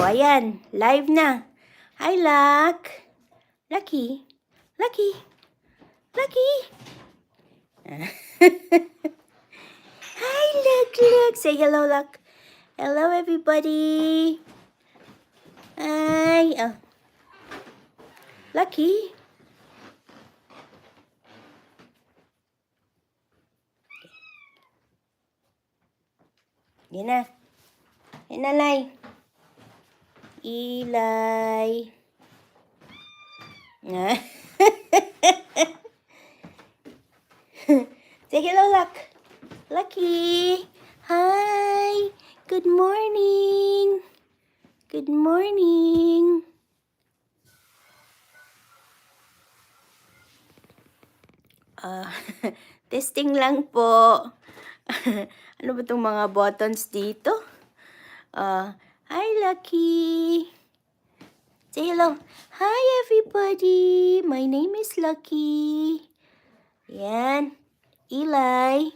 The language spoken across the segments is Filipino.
Ayan. Live na. Hi, Luck. Lucky. Lucky. Lucky. Hi, Luck, Luck. Say hello, Luck. Hello, everybody. Hi. Oh. Lucky. Yan na. Yan na, Lai. Ilay. Say hello, Luck. Lucky. Hi. Good morning. Good morning. Ah, testing lang po. ano ba itong mga buttons dito? Ah, hi, Lucky. Say hello. Hi, everybody. My name is Lucky. Yan. Eli.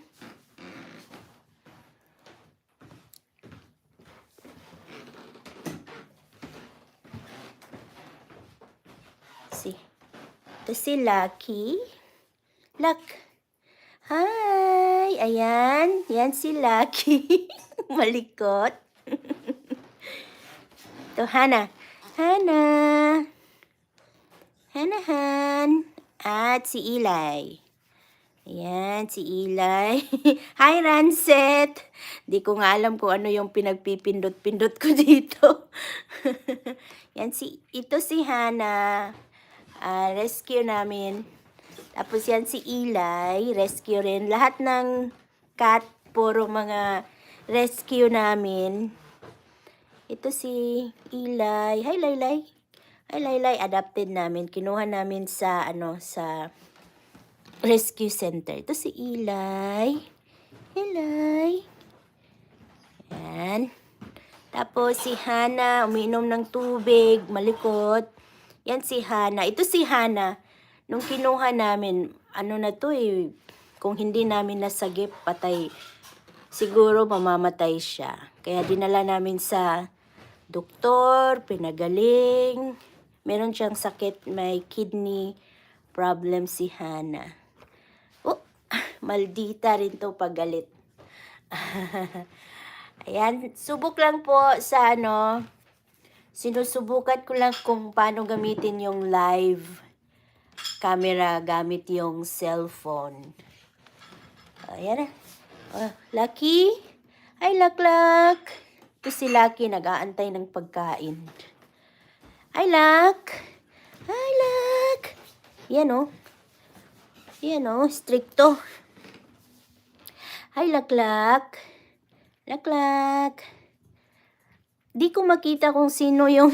Si. Ito si Lucky. Luck. Hi! Ayan. Yan si Lucky. Malikot. Ito, Hana. Hana. Hanahan. At si Eli. Ayan, si Eli. Hi, Ranset. Di ko nga alam kung ano yung pinagpipindot-pindot ko dito. Yan, si, ito si Hana. Ah, rescue namin. Tapos yan si Eli, rescue rin. Lahat ng cat, puro mga rescue namin. Ito si Eli. Hi, Laylay. Hi, Laylay. Adopted namin. Kinuha namin sa, ano, sa rescue center. Ito si Eli. Eli. Yan. Tapos si Hana, umiinom ng tubig, malikot. Yan si Hana. Ito si Hana. Nung kinuha namin, ano na to eh, kung hindi namin nasagip, patay. Siguro mamamatay siya. Kaya dinala namin sa doktor, pinagaling. Meron siyang sakit, may kidney problem si Hana. Oh, maldita rin to paggalit. Ayan, subok lang po sa ano, sinusubukan ko lang kung paano gamitin yung live camera gamit yung cellphone. Ayan na. Oh, Lucky? Hi, Laklak. Ito si Lucky, nag-aantay ng pagkain. Hi, Lak. Hi, Lak. Yan oh. Yan oh, stricto. Hi, Laklak. Laklak. Di ko makita kung sino yung...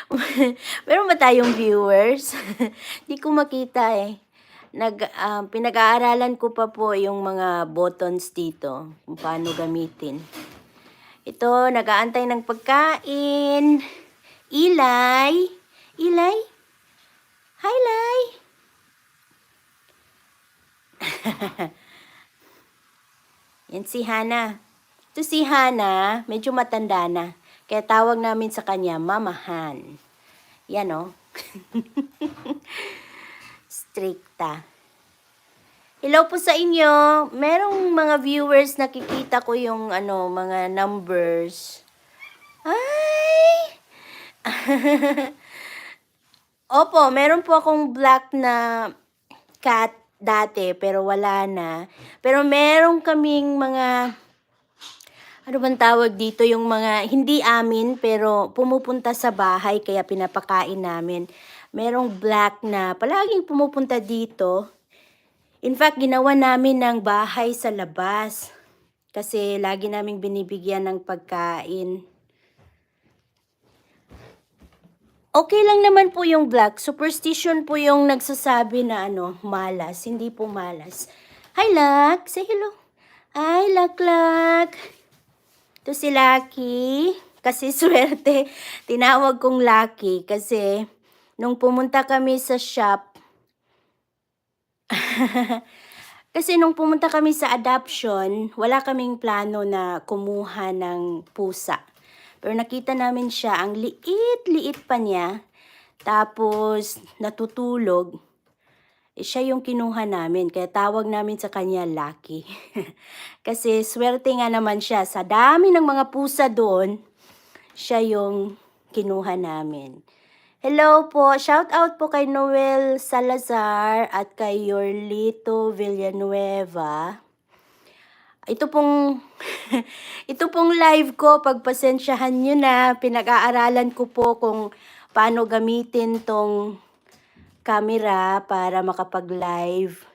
Meron ba tayong viewers? Di ko makita eh. Nag, ah, pinag-aaralan ko pa po yung mga buttons dito. Kung paano gamitin. Ito, nag-aantay ng pagkain. Ilay. Ilay? Hi, Lai. Yan si Hana. Ito si Hana, medyo matanda na. Kaya tawag namin sa kanya, Mamahan. Yan o. Stricta. Hello po sa inyo. Merong mga viewers nakikita ko yung ano, mga numbers. Ay! Opo, meron po akong black na cat dati pero wala na. Pero meron kaming mga ano bang tawag dito yung mga hindi amin pero pumupunta sa bahay kaya pinapakain namin. Merong black na palaging pumupunta dito. In fact, ginawa namin ng bahay sa labas. Kasi lagi naming binibigyan ng pagkain. Okay lang naman po yung black. Superstition po yung nagsasabi na ano, malas. Hindi po malas. Hi, Lak. Say hello. Hi, Lak, Lak. Ito si Lucky. Kasi swerte, tinawag kong Lucky kasi nung pumunta kami sa shop, kasi nung pumunta kami sa adoption, wala kaming plano na kumuha ng pusa. Pero nakita namin siya, ang liit-liit pa niya. Tapos, natutulog. Eh, siya yung kinuha namin. Kaya tawag namin sa kanya Lucky. Kasi swerte nga naman siya. Sa dami ng mga pusa doon, siya yung kinuha namin. Hello po. Shout out po kay Noel Salazar at kay Yorlito Villanueva. Ito pong ito pong live ko, pagpasensyahan nyo na, pinag-aaralan ko po kung paano gamitin tong camera para makapag-live.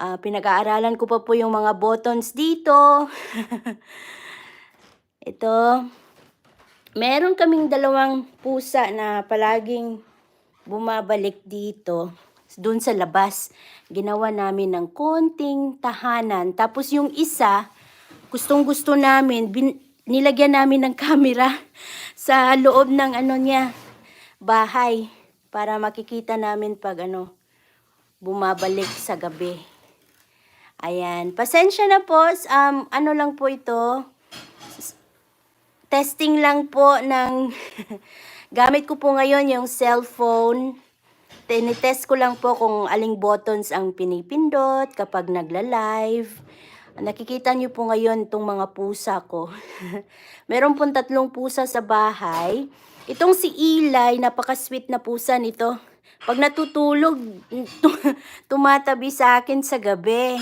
Ah, pinag-aaralan ko pa po yung mga buttons dito. ito, meron kaming dalawang pusa na palaging bumabalik dito doon sa labas. Ginawa namin ng konting tahanan. Tapos yung isa, gustong gusto namin, bin, nilagyan namin ng camera sa loob ng ano niya, bahay. Para makikita namin pag ano, bumabalik sa gabi. Ayan. Pasensya na po. Um, ano lang po ito. Testing lang po ng... gamit ko po ngayon yung cellphone. Tinitest ko lang po kung aling buttons ang pinipindot kapag nagla-live. Nakikita niyo po ngayon itong mga pusa ko. Meron pong tatlong pusa sa bahay. Itong si Eli, napaka-sweet na pusa nito. Pag natutulog, tumatabi sa akin sa gabi.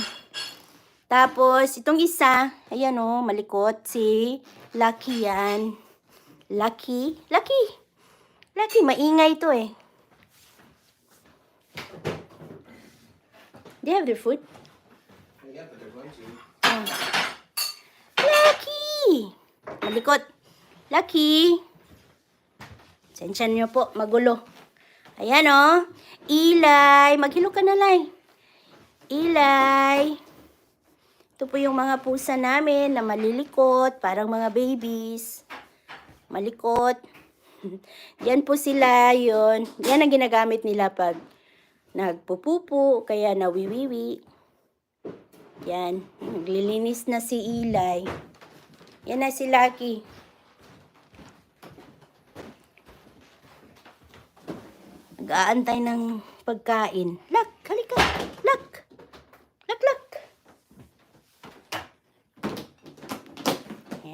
Tapos, itong isa, ayan o, malikot, si Lucky yan. Lucky? Lucky! Lucky, maingay to eh. Do you have their food? Yeah, but they're going to. Lucky! Malikot. Lucky! Sensyan niyo po, magulo. Ayan o. Ilay. Maghilo ka na, Lay. Ilay. Ito po yung mga pusa namin na malilikot, parang mga babies. Malikot. Yan po sila yon. Yan ang ginagamit nila pag nagpupupo, kaya nawiwiwi. Yan. Naglilinis na si Ilay. Yan na si Lucky. Nag-aantay ng pagkain. Lak, halika. Lak. Lak, lak.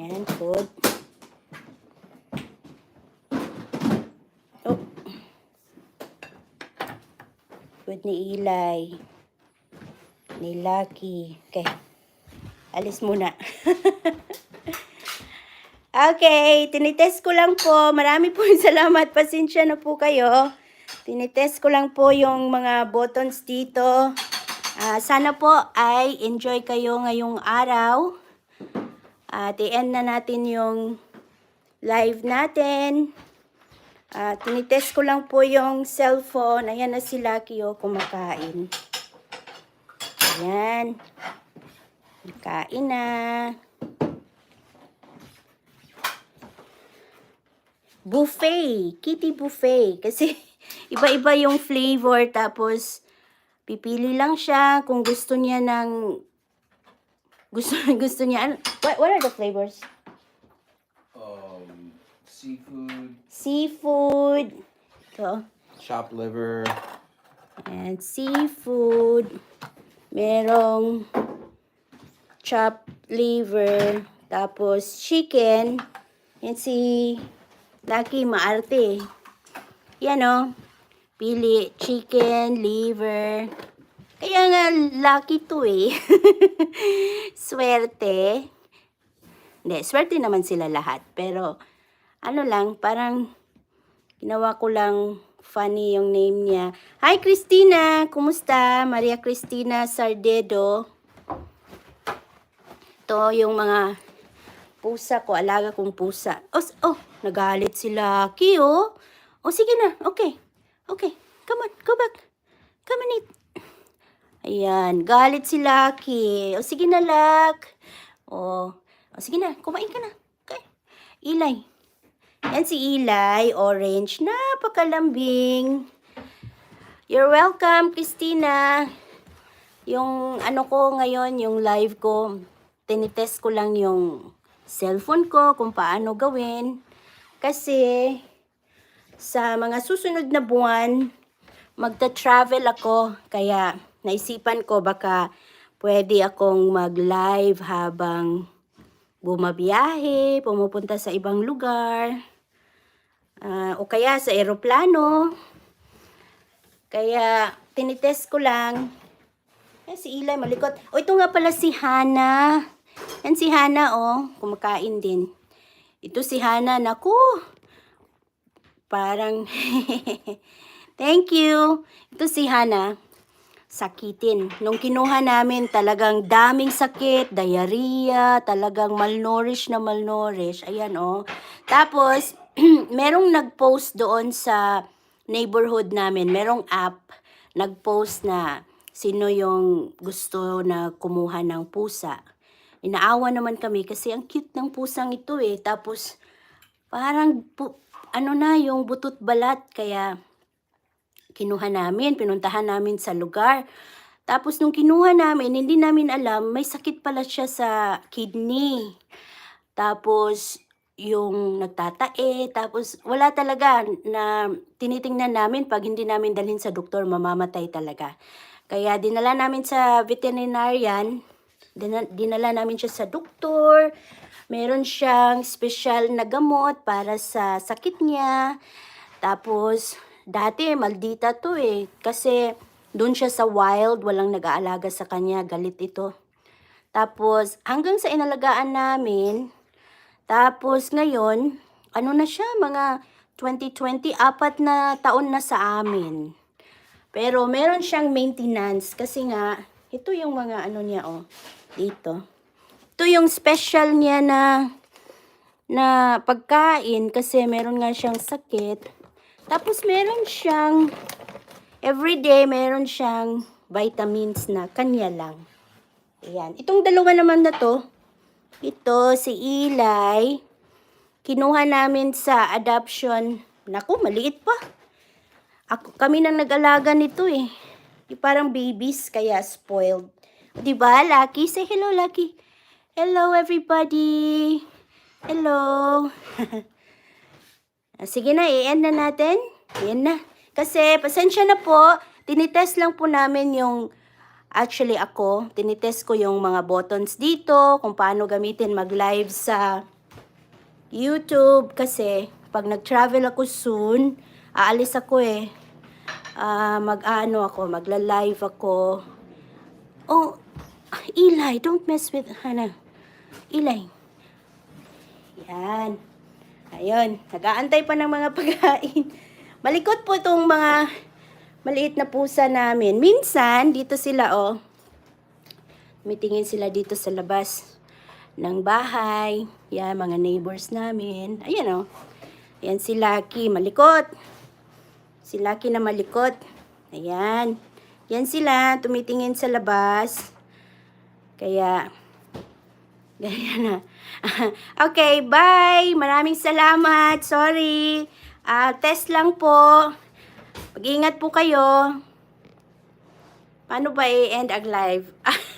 Yan, food. Oh. Food ni Ilay. Ni Lucky. Okay. Alis muna. okay, tinitest ko lang po. Marami po salamat. Pasensya na po kayo. Tinitest ko lang po yung mga buttons dito. Ah, sana po ay enjoy kayo ngayong araw. At i-end na natin yung live natin. Ah, tinitest ko lang po yung cellphone. Ayan na si Lucky oh, kumakain. Ayan. Kain na. Buffet. Kitty buffet. Kasi iba-iba yung flavor. Tapos, pipili lang siya kung gusto niya ng... Gusto, gusto niya... Ano, what, what are the flavors? Um, seafood, Seafood. Ito. chopped liver, And seafood. Merong chopped liver. Tapos chicken. Yan si Lucky maarte. Yan o. Pili chicken, liver. Kaya nga lucky to eh. swerte. Hindi, swerte naman sila lahat. Pero ano lang, parang Ginawa ko lang funny yung name niya. Hi, Christina! Kumusta? Maria Cristina Sardedo. Ito yung mga pusa ko. Alaga kong pusa. Oh, oh nagalit si Lucky, oh. Oh, sige na. Okay. Okay. Come on. Go back. Come on, eat. Ayan. Galit si Lucky. O, sige na, Luck. O, o sige na. Kumain ka na. Okay. Ilay. Yan si Eli, orange. Napakalambing. You're welcome, Christina. Yung ano ko ngayon, yung live ko, tinitest ko lang yung cellphone ko kung paano gawin. Kasi sa mga susunod na buwan, magta-travel ako. Kaya naisipan ko baka pwede akong mag-live habang bumabiyahe, pumupunta sa ibang lugar. Ah, o kaya sa eroplano. Kaya tinitest ko lang. Eh, si Eli malikot. O ito nga pala si Hana. Yan si Hana oh, kumakain din. Ito si Hana, naku. Parang Thank you. Ito si Hana. Sakitin. Nung kinuha namin, talagang daming sakit, diarrhea, talagang malnourished na malnourished. Ayan, oh. Tapos, merong nag-post doon sa neighborhood namin. Merong app, nag-post na sino yung gusto na kumuha ng pusa. Inaawa naman kami kasi ang cute ng pusang ito eh. Tapos, parang, ano na, yung butot balat. Kaya, kinuha namin, pinuntahan namin sa lugar. Tapos nung kinuha namin, hindi namin alam, may sakit pala siya sa kidney. Tapos yung nagtatae, tapos wala talaga na tinitingnan namin pag hindi namin dalhin sa doktor, mamamatay talaga. Kaya dinala namin sa veterinarian, dina- dinala namin siya sa doktor, meron siyang special na gamot para sa sakit niya. Tapos, dati maldita to eh. Kasi doon siya sa wild, walang nag-aalaga sa kanya, galit ito. Tapos, hanggang sa inalagaan namin, tapos ngayon, ano na siya, mga 2020, apat na taon na sa amin. Pero meron siyang maintenance kasi nga, ito yung mga ano niya, oh, dito. Ito yung special niya na na pagkain kasi meron nga siyang sakit. Tapos meron siyang everyday meron siyang vitamins na kanya lang. Ayan. Itong dalawa naman na to, ito si Eli, kinuha namin sa adoption. Naku, maliit pa. Ako, kami nang nag-alaga nito eh. Di parang babies, kaya spoiled. Di ba, Lucky? Say hello, Lucky. Hello, everybody. Hello. Ah, Sige na, i-end na natin. Ayan na. Kasi, pasensya na po. Tinitest lang po namin yung, actually ako, tinitest ko yung mga buttons dito, kung paano gamitin mag-live sa YouTube. Kasi, pag nag-travel ako soon, aalis ako eh. Ah, mag-ano ako, magla-live ako. Oh, Eli, don't mess with Hannah. Eli. Yan. Ayun, nag-aantay pa ng mga pagkain. Malikot po itong mga maliit na pusa namin. Minsan, dito sila, oh. Mitingin sila dito sa labas ng bahay. Yan, mga neighbors namin. Ayan, oh. Yan si Lucky, malikot. Si Lucky na malikot. Ayan. Yan sila, tumitingin sa labas. Kaya, ganyan na. okay, bye! Maraming salamat. Sorry. Ah, test lang po. Mag-ingat po kayo. Paano ba i-end ang live?